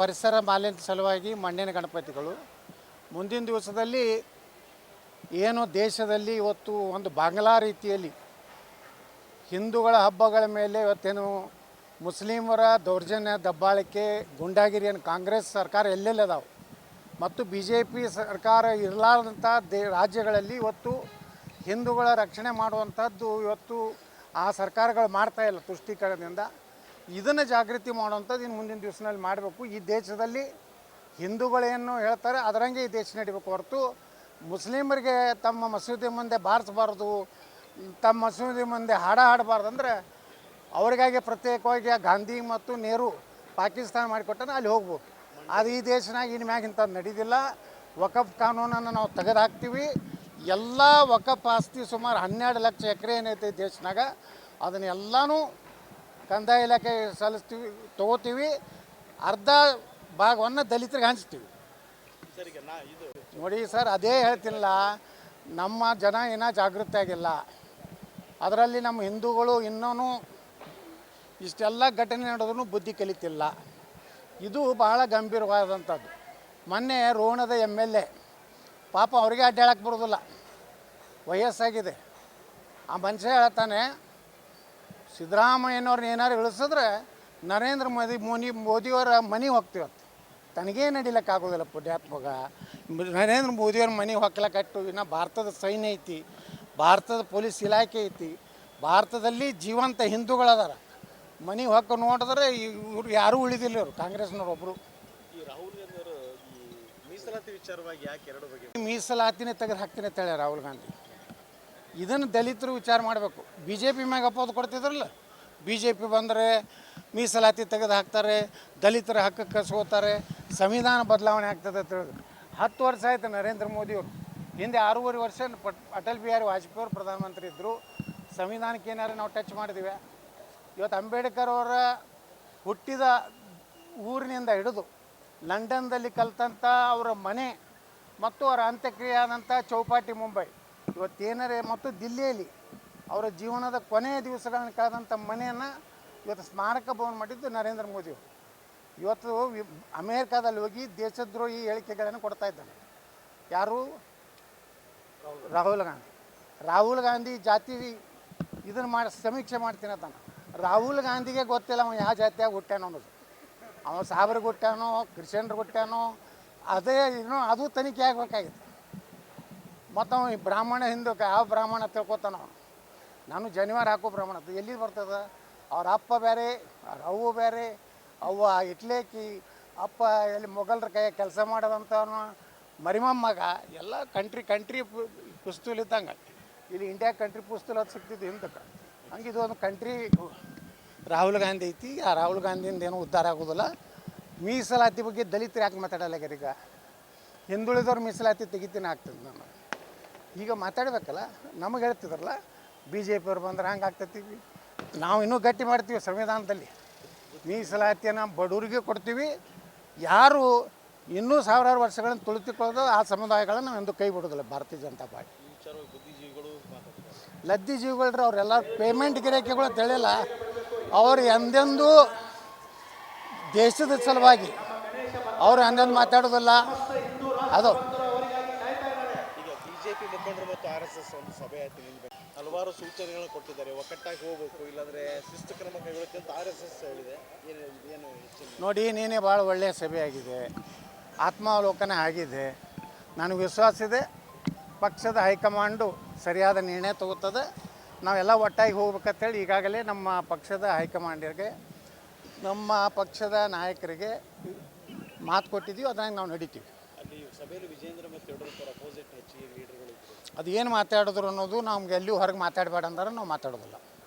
ಪರಿಸರ ಮಾಲಿನ್ಯ ಸಲುವಾಗಿ ಮಣ್ಣಿನ ಗಣಪತಿಗಳು ಮುಂದಿನ ದಿವಸದಲ್ಲಿ ಏನು ದೇಶದಲ್ಲಿ ಇವತ್ತು ಒಂದು ಬಾಂಗ್ಲಾ ರೀತಿಯಲ್ಲಿ ಹಿಂದೂಗಳ ಹಬ್ಬಗಳ ಮೇಲೆ ಇವತ್ತೇನು ಮುಸ್ಲಿಮರ ದೌರ್ಜನ್ಯ ದಬ್ಬಾಳಿಕೆ ಗುಂಡಾಗಿರಿಯನ್ನು ಕಾಂಗ್ರೆಸ್ ಸರ್ಕಾರ ಎಲ್ಲೆಲ್ಲಿ ಅದಾವೆ? ಮತ್ತು ಬಿ ಜೆ ಪಿ ಸರ್ಕಾರ ಇರಲಾರ್ದಂಥ ದೇ ರಾಜ್ಯಗಳಲ್ಲಿ ಇವತ್ತು ಹಿಂದೂಗಳ ರಕ್ಷಣೆ ಮಾಡುವಂಥದ್ದು ಇವತ್ತು ಆ ಸರ್ಕಾರಗಳು ಮಾಡ್ತಾ ಇಲ್ಲ ತುಷ್ಟೀಕರಣದಿಂದ. ಇದನ್ನು ಜಾಗೃತಿ ಮಾಡುವಂಥದ್ದು ಇನ್ನು ಮುಂದಿನ ದಿವಸದಲ್ಲಿ ಮಾಡಬೇಕು. ಈ ದೇಶದಲ್ಲಿ ಹಿಂದೂಗಳೇನು ಹೇಳ್ತಾರೆ, ಅದರಂಗೆ ಈ ದೇಶ ನಡಿಬೇಕು ಹೊರತು ಮುಸ್ಲಿಮರಿಗೆ ತಮ್ಮ ಮಸೀದಿ ಮುಂದೆ ಬಾರಿಸಬಾರ್ದು, ತಮ್ಮ ಮಸೀದಿ ಮುಂದೆ ಹಾಡ ಹಾಡಬಾರ್ದು ಅಂದರೆ ಅವರಿಗಾಗಿ ಪ್ರತ್ಯೇಕವಾಗಿ ಗಾಂಧಿ ಮತ್ತು ನೆಹರು ಪಾಕಿಸ್ತಾನ ಮಾಡಿಕೊಟ್ಟನ ಅಲ್ಲಿ ಹೋಗ್ಬೋದು. ಅದು ಈ ದೇಶನಾಗ ಇನ್ನು ಮ್ಯಾಗ ಇಂಥದ್ದು ನಡೀದಿಲ್ಲ. ವಕಫ್ ಕಾನೂನನ್ನು ನಾವು ತೆಗೆದು ಹಾಕ್ತೀವಿ ಎಲ್ಲ ವಕಫ್ ಆಸ್ತಿ ಸುಮಾರು ಹನ್ನೆರಡು ಲಕ್ಷ ಎಕರೆ ಏನೈತೆ ಈ ದೇಶನಾಗ ಅದನ್ನೆಲ್ಲನೂ ಕಂದಾಯ ಇಲಾಖೆ ಸಲ್ಲಿಸ್ತೀವಿ ತಗೋತೀವಿ. ಅರ್ಧ ಭಾಗವನ್ನು ದಲಿತರಿಗೆ ಹಂಚ್ತೀವಿ. ಸರ್ ನಾ ಇದು ನೋಡಿ ಸರ್ ಅದೇ ಹೇಳ್ತಿಲ್ಲ ನಮ್ಮ ಜನ ಏನ ಜಾಗೃತಿ ಆಗಿಲ್ಲ. ಅದರಲ್ಲಿ ನಮ್ಮ ಹಿಂದೂಗಳು ಇನ್ನೂ ಇಷ್ಟೆಲ್ಲ ಘಟನೆ ನಡೆದ್ರೂ ಬುದ್ಧಿ ಕಲಿತಿಲ್ಲ. ಇದು ಬಹಳ ಗಂಭೀರವಾದಂಥದ್ದು. ಮೊನ್ನೆ ರೋಣದ ಎಂ ಎಲ್ ಎ ಪಾಪ ಅವ್ರಿಗೆ ಅಡ್ಡಾಡಕ್ಕೆ ಬರೋದಿಲ್ಲ. ವಯಸ್ಸಾಗಿದೆ. ಆ ಮನುಷ್ಯ ಹೇಳ್ತಾನೆ ಸಿದ್ದರಾಮಯ್ಯನವ್ರನ್ನ ಏನಾರು ಇಳಿಸಿದ್ರೆ ನರೇಂದ್ರ ಮೋದಿ ಮೋನಿ ಮೋದಿಯವರ ಮನೆಗೆ ಹೋಗ್ತೀವತ್ತು ತನಗೇ ನಡಿಲಿಕ್ಕಾಗೋದಿಲ್ಲ ಪುಣ್ಯಾತ್ಮಗ. ನರೇಂದ್ರ ಮೋದಿಯವ್ರ ಮನೆಗೆ ಹೊಕ್ಲಕ್ಕಟ್ಟು ಇನ್ನು ಭಾರತದ ಸೈನ್ಯ ಐತಿ ಭಾರತದ ಪೊಲೀಸ್ ಇಲಾಖೆ ಐತಿ ಭಾರತದಲ್ಲಿ ಜೀವಂತ ಹಿಂದೂಗಳದಾರ. ಮನೆ ಹೊಕ್ಕ ನೋಡಿದ್ರೆ ಇವ್ರು ಯಾರೂ ಉಳಿದಿಲ್ಲ ಇವರು ಕಾಂಗ್ರೆಸ್ನವ್ರು ಒಬ್ಬರು ಮೀಸಲಾತಿ ವಿಚಾರವಾಗಿ ಯಾಕೆ ಎರಡು ಬಗ್ಗೆ? ಮೀಸಲಾತಿನೇ ತೆಗೆದು ಹಾಕ್ತೀನಿ ಅಂತ ಹೇಳಿ ರಾಹುಲ್ ಗಾಂಧಿ. ಇದನ್ನು ದಲಿತರು ವಿಚಾರ ಮಾಡಬೇಕು. ಬಿ ಜೆ ಪಿ ಮ್ಯಾಗ ಅಪೋದು ಕೊಡ್ತಿದ್ರಲ್ಲ? ಬಿ ಜೆ ಪಿ ಬಂದರೆ ಮೀಸಲಾತಿ ತೆಗೆದು ಹಾಕ್ತಾರೆ, ದಲಿತರ ಹಕ್ಕಕ್ಕೆ ಕಸ್ಕೋತಾರೆ ಸಂವಿಧಾನ ಬದಲಾವಣೆ ಆಗ್ತದೆ ಅಂತ ಹೇಳಿದ್ರು. ಹತ್ತು ವರ್ಷ ಆಯ್ತು ನರೇಂದ್ರ ಮೋದಿಯವರು ಹಿಂದೆ ಆರೂವರೆ ವರ್ಷ ಅಟಲ್ ಬಿಹಾರಿ ವಾಜಪೇಯಿ ಅವರು ಪ್ರಧಾನಮಂತ್ರಿ ಇದ್ದರು ಸಂವಿಧಾನಕ್ಕೆ ಏನಾರು ನಾವು ಟಚ್ ಮಾಡಿದ್ದೀವಿ ಇವತ್ತು ಅಂಬೇಡ್ಕರ್ ಅವರ ಹುಟ್ಟಿದ ಊರಿನಿಂದ ಹಿಡಿದು ಲಂಡನ್ದಲ್ಲಿ ಕಲ್ತಂಥ ಅವರ ಮನೆ ಮತ್ತು ಅವರ ಅಂತ್ಯಕ್ರಿಯೆ ಆದಂಥ ಚೌಪಾಟಿ ಮುಂಬೈ. ಇವತ್ತೇನರೇ ಮತ್ತು ದಿಲ್ಲಿಯಲ್ಲಿ ಅವರ ಜೀವನದ ಕೊನೆಯ ದಿವಸಗಳನ್ನು ಕಳೆದಂಥ ಮನೆಯನ್ನು ಇವತ್ತು ಸ್ಮಾರಕ ಭವನ ಮಾಡಿದ್ದು ನರೇಂದ್ರ ಮೋದಿ ಇವತ್ತು ಅಮೇರಿಕಾದಲ್ಲಿ ಹೋಗಿ ದೇಶದ್ರೋಹಿ ಹೇಳಿಕೆಗಳನ್ನು ಕೊಡ್ತಾ ಇದ್ದಾನೆ ಯಾರು? ರಾಹುಲ್ ಗಾಂಧಿ. ರಾಹುಲ್ ಗಾಂಧಿ ಜಾತಿ ಇದನ್ನು ಮಾಡಿ ಸಮೀಕ್ಷೆ ಮಾಡ್ತೀನಿ ಅಂತ ರಾಹುಲ್ ಗಾಂಧಿಗೆ ಗೊತ್ತಿಲ್ಲ ಅವನು ಯಾವ ಜಾತಿಯಾಗಿ ಹುಟ್ಟ್ಯಾನ ಅನ್ನೋದು. ಅವನು ಸಾಬ್ರಿಗೆ ಹುಟ್ಟ್ಯಾನೋ ಕ್ರಿಶ್ಚಿಯನ್ರಿಗೆ ಹುಟ್ಟ್ಯಾನೋ, ಅದೇ ಇನ್ನೂ ಅದು ತನಿಖೆ ಆಗಬೇಕಾಗಿತ್ತು. ಮತ್ತು ಈ ಬ್ರಾಹ್ಮಣ ಹಿಂದಕ್ಕೆ ಯಾವ ಬ್ರಾಹ್ಮಣ ತಿಳ್ಕೊತಾನ ನಾನು ಜನಿವಾರ ಹಾಕೋ ಬ್ರಾಹ್ಮಣ ಅದು ಎಲ್ಲಿ ಬರ್ತದ? ಅವ್ರ ಅಪ್ಪ ಬೇರೆ, ಅವ್ರ ಅವ್ವ ಬೇರೆ, ಅವ್ವ ಇಟ್ಲೇಕಿ, ಅಪ್ಪ ಎಲ್ಲಿ ಮೊಘಲರ ಕೈ ಕೆಲಸ ಮಾಡೋದಂಥವನು ಮರಿಮಮ್ಮಗ ಎಲ್ಲ ಕಂಟ್ರಿ ಕಂಟ್ರಿ ಪುಸ್ತೂಲ್ ಇದ್ದಂಗೆ. ಇಲ್ಲಿ ಇಂಡಿಯಾ ಕಂಟ್ರಿ ಪುಸ್ತೂಲ್ ಅದು ಸಿಗ್ತಿದ್ದು ಹಿಂದಕ್ಕೆ. ಹಂಗೆ ಇದು ಒಂದು ಕಂಟ್ರಿ ರಾಹುಲ್ ಗಾಂಧಿ ಐತಿ. ಆ ರಾಹುಲ್ ಗಾಂಧಿಯಿಂದ ಏನೂ ಉದ್ಧಾರ ಆಗೋದಿಲ್ಲ. ಮೀಸಲಾತಿ ಬಗ್ಗೆ ದಲಿತರು ಯಾಕೆ ಮಾತಾಡಲ್ಲ ಈಗ? ಹಿಂದುಳಿದವ್ರು ಮೀಸಲಾತಿ ತೆಗಿತೀನಿ ಆಗ್ತದೆ ನಾನು ಈಗ ಮಾತಾಡ್ಬೇಕಲ್ಲ, ನಮಗೆ ಹೇಳ್ತಿದ್ರಲ್ಲ ಬಿ ಜೆ ಪಿಯವ್ರು ಬಂದ್ರೆ ಹಂಗೆ ಆಗ್ತೈತಿ. ನಾವು ಇನ್ನೂ ಗಟ್ಟಿ ಮಾಡ್ತೀವಿ ಸಂವಿಧಾನದಲ್ಲಿ. ಮೀಸಲಾತಿಯನ್ನು ಬಡವರಿಗೆ ಕೊಡ್ತೀವಿ. ಯಾರು ಇನ್ನೂ ಸಾವಿರಾರು ವರ್ಷಗಳನ್ನು ತುಳಿತಿಕೊಳ್ಳೋದು ಆ ಸಮುದಾಯಗಳನ್ನು ಎಂದು ಕೈ ಬಿಡೋದಿಲ್ಲ ಭಾರತೀಯ ಜನತಾ ಪಾರ್ಟಿ. ಲದ್ದಿ ಜೀವಿಗಳ್ರಿ ಅವರೆಲ್ಲ ಪೇಮೆಂಟ್ ಗಿರಾಕಿಗಳು ತಿಳಿಯಲ್ಲ ಅವ್ರು ಎಂದೆಂದೂ ದೇಶದ ಸಲುವಾಗಿ ಅವರು ಎಂದೆಂದು ಮಾತಾಡೋದಿಲ್ಲ. ಅದು ಬಿಜೆಪಿ ಮುಖಂಡರು ಮತ್ತು ಆರ್ ಎಸ್ ಎಸ್ ಒಂದು ಸಭೆ ಆಯ್ತು ನಿಲ್ಬೇಕು ಹಲವಾರು ಸೂಚನೆಗಳನ್ನು ಕೊಟ್ಟಿದ್ದಾರೆ. ಒಕ್ಕಟ್ಟಾಗಿ ಹೋಗಬೇಕು ಇಲ್ಲಾಂದ್ರೆ ಶಿಸ್ತು ಕ್ರಮ ಕೈಗೊಳ್ಳುತ್ತೆ ಅಂತ ಆರ್ ಎಸ್ ಎಸ್ ಹೇಳಿದೆ. ಏನು ಏನು ನೋಡಿ ನೀನೇ ಭಾಳ ಒಳ್ಳೆಯ ಸಭೆ ಆಗಿದೆ. ಆತ್ಮಾವಲೋಕನ ಆಗಿದೆ. ನನಗೆ ವಿಶ್ವಾಸ ಇದೆ. ಪಕ್ಷದ ಹೈಕಮಾಂಡು ಸರಿಯಾದ ನಿರ್ಣಯ ತಗೋತದೆ. ನಾವೆಲ್ಲ ಒಟ್ಟಾಗಿ ಹೋಗ್ಬೇಕಂತೇಳಿ ಈಗಾಗಲೇ ನಮ್ಮ ಪಕ್ಷದ ಹೈಕಮಾಂಡರಿಗೆ ನಮ್ಮ ಪಕ್ಷದ ನಾಯಕರಿಗೆ ಮಾತು ಕೊಟ್ಟಿದ್ದೀವಿ. ಅದ್ರಾಗ ನಾವು ನಡಿತೀವಿ. ಅಲ್ಲಿ ಅದು ಏನು ಮಾತಾಡಿದ್ರು ಅನ್ನೋದು ನಮ್ಗೆ ಎಲ್ಲಿಯೂ ಹೊರಗೆ ಮಾತಾಡಬೇಡ ಅಂದ್ರೆ ನಾವು ಮಾತಾಡೋದಿಲ್ಲ.